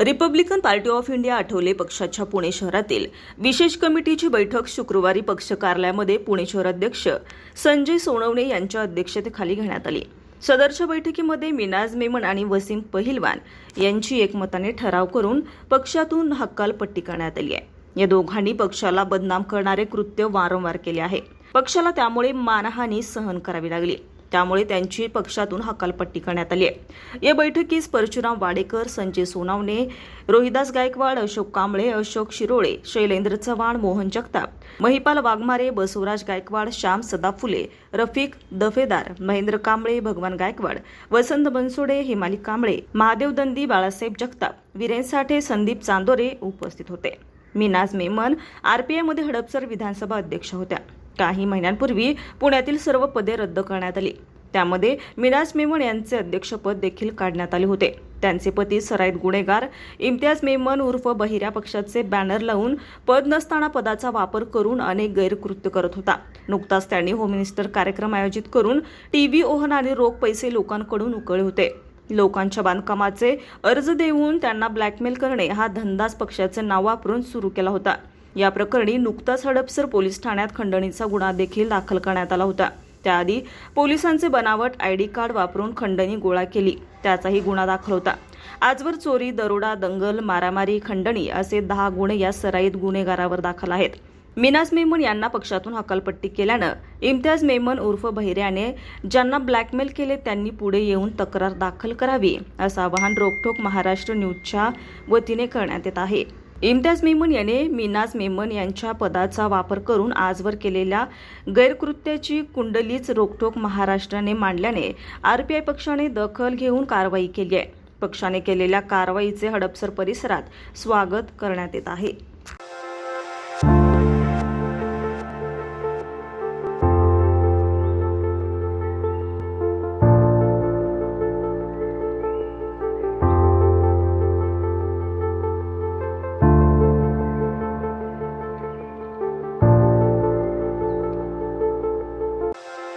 Republican Party of India Athawale पक्षाच्या पुणे शहरातील विशेष कमिटीची बैठक शुक्रवारी पक्ष कार्यालयामध्ये पुणे शहराध्यक्ष संजय सोनवणे यांच्या अध्यक्षतेखाली घेण्यात आली. सदरच्या बैठकीमध्ये मिनाज मेमन आणि वसीम पहिलवान यांची एकमताने ठराव करून पक्षातून हक्कालपट्टी करण्यात आली आहे. या दोघांनी पक्षाला बदनाम करणारे कृत्य वारंवार केले आहे. पक्षाला त्यामुळे मानहानी सहन करावी लागली. त्यामुळे त्यांची पक्षातून हकालपट्टी करण्यात आली आहे. या बैठकीस परशुराम वाडेकर संजय सोनावणे रोहिदास गायकवाड अशोक कांबळे अशोक शिरोळे शैलेंद्र चव्हाण मोहन जगताप महिपाल वाघमारे बसवराज गायकवाड श्याम सदाफुले रफिक दफेदार महेंद्र कांबळे भगवान गायकवाड वसंत बनसोडे हिमाली कांबळे महादेव दंदी बाळासाहेब जगताप वीरेन साठे संदीप चांदोरे उपस्थित होते. मीनाज मेमन आरपीआयमध्ये हडपसर विधानसभा अध्यक्ष होत्या. काही महिन्यांपूर्वी पुण्यातील सर्व पदे रद्द करण्यात आली. त्यामध्ये मिनाज मेमन यांचे अध्यक्षपद देखील काढण्यात आले होते. त्यांचे पती सराईत गुन्हेगार इम्तियाज मेमन उर्फ बहिऱ्या पक्षाचे बॅनर लावून पद नसताना पदाचा वापर करून अनेक गैरकृत्य करत होता. नुकताच त्यांनी होम मिनिस्टर कार्यक्रम आयोजित करून टीव्ही ओहन आणि रोख पैसे लोकांकडून उकळले होते. लोकांच्या बांधकामाचे अर्ज देऊन त्यांना ब्लॅकमेल करणे हा धंदाच पक्षाचे नाव वापरून सुरू केला होता. या प्रकरणी नुकताच हडपसर पोलीस ठाण्यात खंडणीचा गुन्हा देखील दाखल करण्यात आला होता. त्याआधी पोलिसांचे बनावट आय डी कार्ड वापरून खंडणी गोळा केली. त्याचाही गुन्हा दाखल होता. आजवर चोरी दरोडा दंगल मारामारी खंडणी असे दहा गुन्हे या सराईत गुन्हेगारावर दाखल आहेत. मिनास मेमन यांना पक्षातून हकालपट्टी केल्यानं इम्तियाज मेमन उर्फ बहिऱ्याने ज्यांना ब्लॅकमेल केले त्यांनी पुढे येऊन तक्रार दाखल करावी असं आवाहन रोकठोक महाराष्ट्र न्यूजच्या वतीने करण्यात येत आहे. इम्तियाज मेमन याने मिनाज मेमन यांच्या पदाचा वापर करून आजवर केलेल्या गैरकृत्याची कुंडलीच रोकठोक महाराष्ट्राने मांडल्याने आरपीआय पक्षाने दखल घेऊन कारवाई केली आहे. पक्षाने केलेल्या कारवाईचे हडपसर परिसरात स्वागत करण्यात येत आहे.